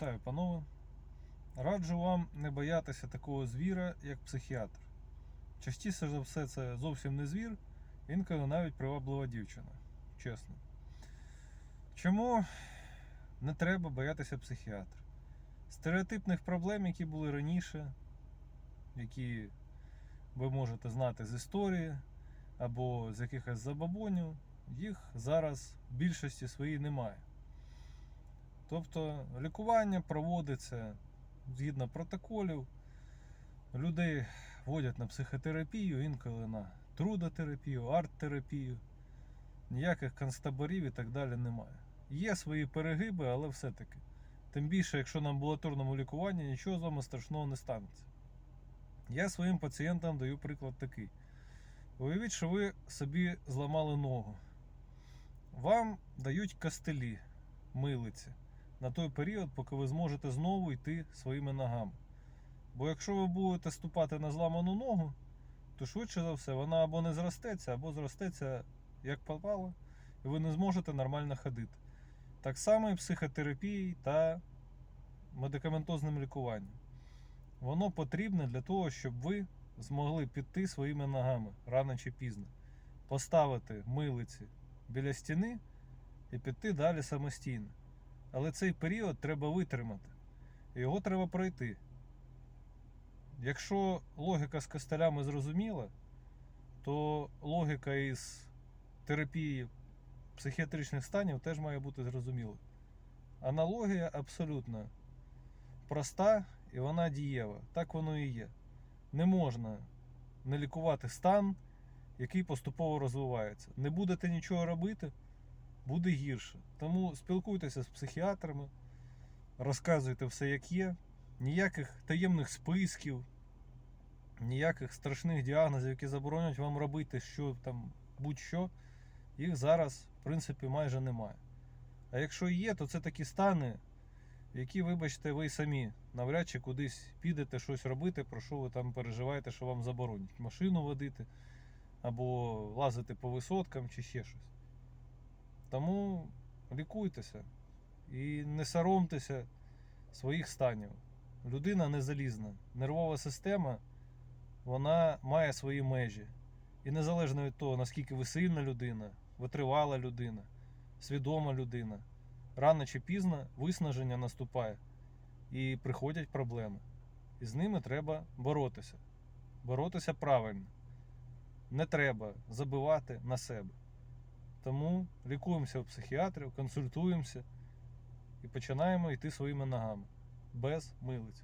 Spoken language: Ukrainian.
Вітаю, панове. Раджу вам не боятися такого звіра, як психіатр. Частіше за все, це зовсім не звір, інколи навіть приваблива дівчина. Чесно. Чому не треба боятися психіатра? Стереотипних проблем, які були раніше, які ви можете знати з історії або з якихось забабонів, їх зараз в більшості своїй немає. Тобто лікування проводиться згідно протоколів. Людей водять на психотерапію, інколи на трудотерапію, арт-терапію. Ніяких концтаборів і так далі немає. Є свої перегиби, але все-таки. Тим більше, якщо на амбулаторному лікуванні нічого з вами страшного не станеться. Я своїм пацієнтам даю приклад такий. Уявіть, що ви собі зламали ногу. Вам дають костелі, милиці на той період, поки ви зможете знову йти своїми ногами. Бо якщо ви будете ступати на зламану ногу, то швидше за все вона або не зростеться, або зростеться як попало, і ви не зможете нормально ходити. Так само і психотерапією та медикаментозним лікуванням. Воно потрібне для того, щоб ви змогли піти своїми ногами рано чи пізно, поставити милиці біля стіни і піти далі самостійно. Але цей період треба витримати. Його треба пройти. Якщо логіка з костелями зрозуміла, то логіка із терапії психіатричних станів теж має бути зрозуміла. Аналогія абсолютно проста і вона дієва. Так воно і є. Не можна не лікувати стан, який поступово розвивається. Не будете нічого робити, буде гірше. Тому спілкуйтеся з психіатрами, розказуйте все, як є. Ніяких таємних списків, ніяких страшних діагнозів, які заборонять вам робити що там будь-що, їх зараз, в принципі, майже немає. А якщо є, то це такі стани, які, вибачте, ви самі навряд чи кудись підете щось робити, про що ви там переживаєте, що вам заборонять. Машину водити або лазити по висоткам чи ще щось. Тому лікуйтеся і не соромтеся своїх станів. Людина не залізна. Нервова система вона має свої межі. І незалежно від того, наскільки ви сильна людина, витривала людина, свідома людина, рано чи пізно виснаження наступає і приходять проблеми. І з ними треба боротися. Боротися правильно. Не треба забивати на себе. Тому лікуємося у психіатрів, консультуємося і починаємо йти своїми ногами без милиць.